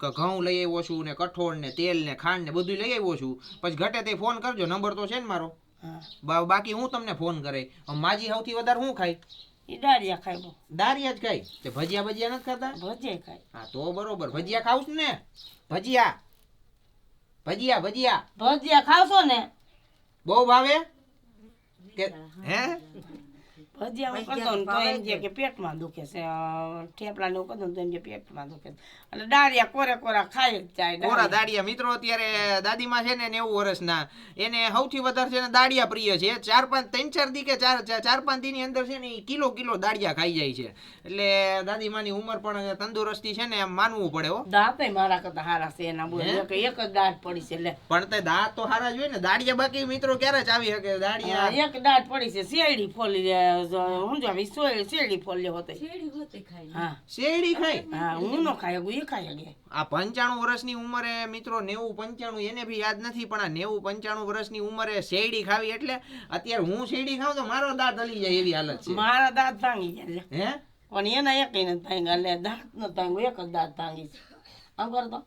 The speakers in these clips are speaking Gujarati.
કે ઘઉં લઈ આવ્યો છું ને કઠોળ ને તેલ ને ખાંડ ને બધું લઈ આવ્યો છું. પછી ઘટે તે ફોન કરજો નંબર તો છે ને મારો. બાકી હું તમને ફોન કરે. માજી સૌથી વધારે શું ખાય? દાળિયા ખાય દારિયા જ ખાય? તે ભજીયા ભજીયા નથી ખાતા? ભજીયા ખાય. હા તો બરોબર. ભજીયા ખાવ છું ને? ભજીયા. ભજીયા ભજીયા. ભજીયા ખાવશો ને? બહુ ભાવે? કે હે? ભજીયા હું કરતો ને તો એમ કે કે પેટમાં દુખે છે. થેપલા ને કરતો ને તો એમ કે પેટમાં દુખે છે. એટલે દાળિયા કોરે કોરા ખાય જ જાય કોરા દાળિયા. દાડિયા મિત્રો અત્યારે દાદીમાં છે ને નેવું વર્ષના. એને સૌથી વધારે છે ને દાડિયા પ્રિય છે. ચાર પાંચ ત્રણ ચાર દી કે ચાર ચાર- પાંચ દી ની અંદર છે ને કિલો કિલો દાડિયા ખાઈ જાય છે. એટલે દાદીમાની ઉંમર પણ તંદુરસ્તી છે ને એમ માનવું પડે હો. દાંત મારા કરતા હારા છે એના બોલ. એક જ દાંત પડી છે એટલે. પણ તે દાંત તો હારા જ હોય ને. દાડિયા બાકી મિત્રો ક્યારે જ આવી શકે? દાડિયા એક દાંત પડી છે. શેરડી ફોલી હું જો આવી શેરડી શેરડી ફોલી હોતે હા. શેરડી ખાય હા હું નો ખાય હું એ ખાય ગે આ પંચાણું વર્ષની ઉંમરે મિત્રો નેવું પંચાણું એને ભી યાદ નથી પણ આ નેવું પંચાણું વર્ષની ઉંમરે શેરડી ખાવી એટલે અત્યારે હું શેરડી ખાઉં તો મારો દાંત હલી જાય એવી હાલત છે. મારા દાંત ભાંગી ગયા છે. હે? પણ એના એક નથી ભાંગ્યા એટલે દાંત ન ભાંગ્યું એક જ દાંત ભાંગી છે. આમ કરતો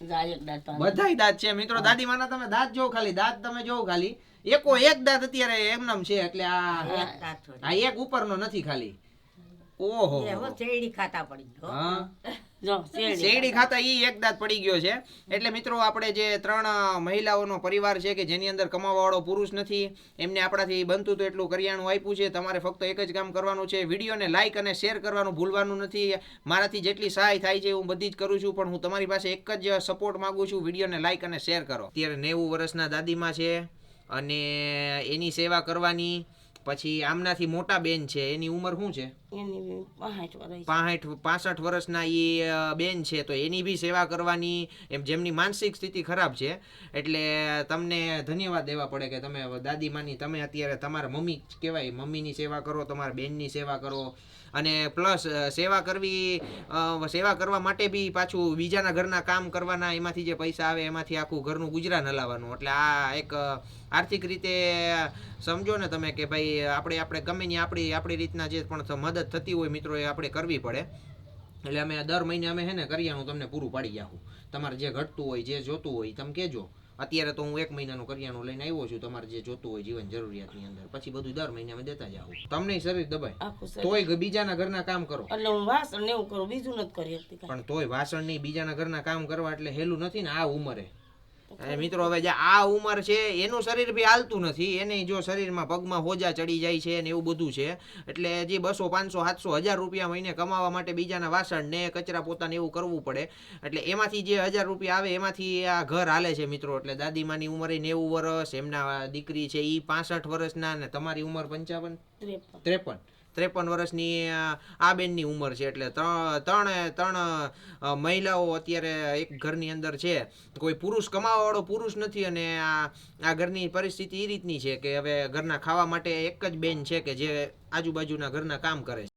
બધાય દાંત છે મિત્રો. દાદી માના તમે દાંત જોવો ખાલી. દાંત તમે જોવો ખાલી. એકો એક દાંત અત્યારે એમનામ છે એટલે આ આ એક ઉપરનો નથી ખાલી. ઓહો. હા જો શેરડી શેરડી ખાતા. ઈ એક દાંત પડી ગયો છે. એટલે મિત્રો આપણે જે ત્રણ મહિલાઓનો પરિવાર છે કે જેની અંદર કમાવાવાળો પુરુષ નથી એમને આપણાથી બનતું તો એટલું કરિયાણું આપ્યું છે. તમારે ફક્ત એક જ કામ કરવાનું છે વિડીયોને લાઇક અને શેર કરવાનું ભૂલવાનું નથી. મારાથી જેટલી સહાય થાય છે હું બધી જ કરું છું પણ હું તમારી પાસે એક જ સપોર્ટ માંગુ છું વિડીયોને લાઇક અને શેર કરો. અત્યારે નેવું વર્ષના દાદીમાં છે અને એની સેવા કરવાની પછી આમનાથી મોટા બેન છે. એની ઉંમર શું છે? એની પાસઠ વર્ષના એ બેન છે, તો એની બી સેવા કરવાની એમ જેમની માનસિક સ્થિતિ ખરાબ છે, એટલે તમને ધન્યવાદ દેવા પડે કે તમે દાદી માની, તમે અત્યારે તમારા મમ્મી કહેવાય, મમ્મીની સેવા કરો, તમારા બેનની સેવા કરો. અને પ્લસ સેવા કરવી સેવા કરવા માટે બી પાછું બીજાના ઘરના કામ કરવાના, એમાંથી જે પૈસા આવે એમાંથી આખું ઘરનું ગુજરાન હલાવવાનું. એટલે આ એક આર્થિક રીતે સમજો ને તમે કે ભાઈ, આપણે આપણે ગમે ની આપણી આપણી રીતના જે પણ મદદ થતી હોય મિત્રો એ આપણે કરવી પડે. એટલે અમે દર મહિને અમે હે ને કરિયાણું તમને પૂરું પાડી જાઉં. તમારે જે ઘટતું હોય જે જોતું હોય તમે કહેજો. અત્યારે તો હું એક મહિનાનું કરિયાણું લઈને આવ્યો છું તમારે જે જોતું હોય જીવન જરૂરિયાતની અંદર. પછી બધું દર મહિને અમે દેતા જાવ તમને શરીર દબાય. તોય બીજાના ઘરના કામ કરો. એટલે હું વાસણ ને એવું કરું બીજું નથી કરી પણ તોય વાસણ નહીં બીજાના ઘરના કામ કરવા એટલે હેલું નથી ને આ ઉંમરે. મિત્રો હવે જે આ ઉંમર છે એનું શરીર બી હાલતું નથી. એને જો શરીરમાં પગમાં હોજા ચડી જાય છે ને એવું બધું છે. એટલે જે બસો પાંચસો સાતસો હજાર રૂપિયા મહિને કમાવા માટે બીજાના વાસણ ને કચરા પોતાને એવું કરવું પડે. એટલે એમાંથી જે હજાર રૂપિયા આવે એમાંથી આ ઘર હાલે છે મિત્રો. એટલે દાદીમાની ઉંમરે નેવું વર્ષ એમના દીકરી છે એ પાસઠ વર્ષના ને તમારી ઉંમર પંચાવન? ત્રેપન. ત્રેપન વર્ષની આ બેનની ઉંમર છે. એટલે ત્રણ ત્રણ મહિલાઓ અત્યારે એક ઘરની અંદર છે. કોઈ પુરુષ કમાવાવાળો પુરુષ નથી અને આ આ ઘરની પરિસ્થિતિ એ રીતની છે કે હવે ઘરના ખાવા માટે એક જ બેન છે કે જે આજુબાજુના ઘરના કામ કરે છે.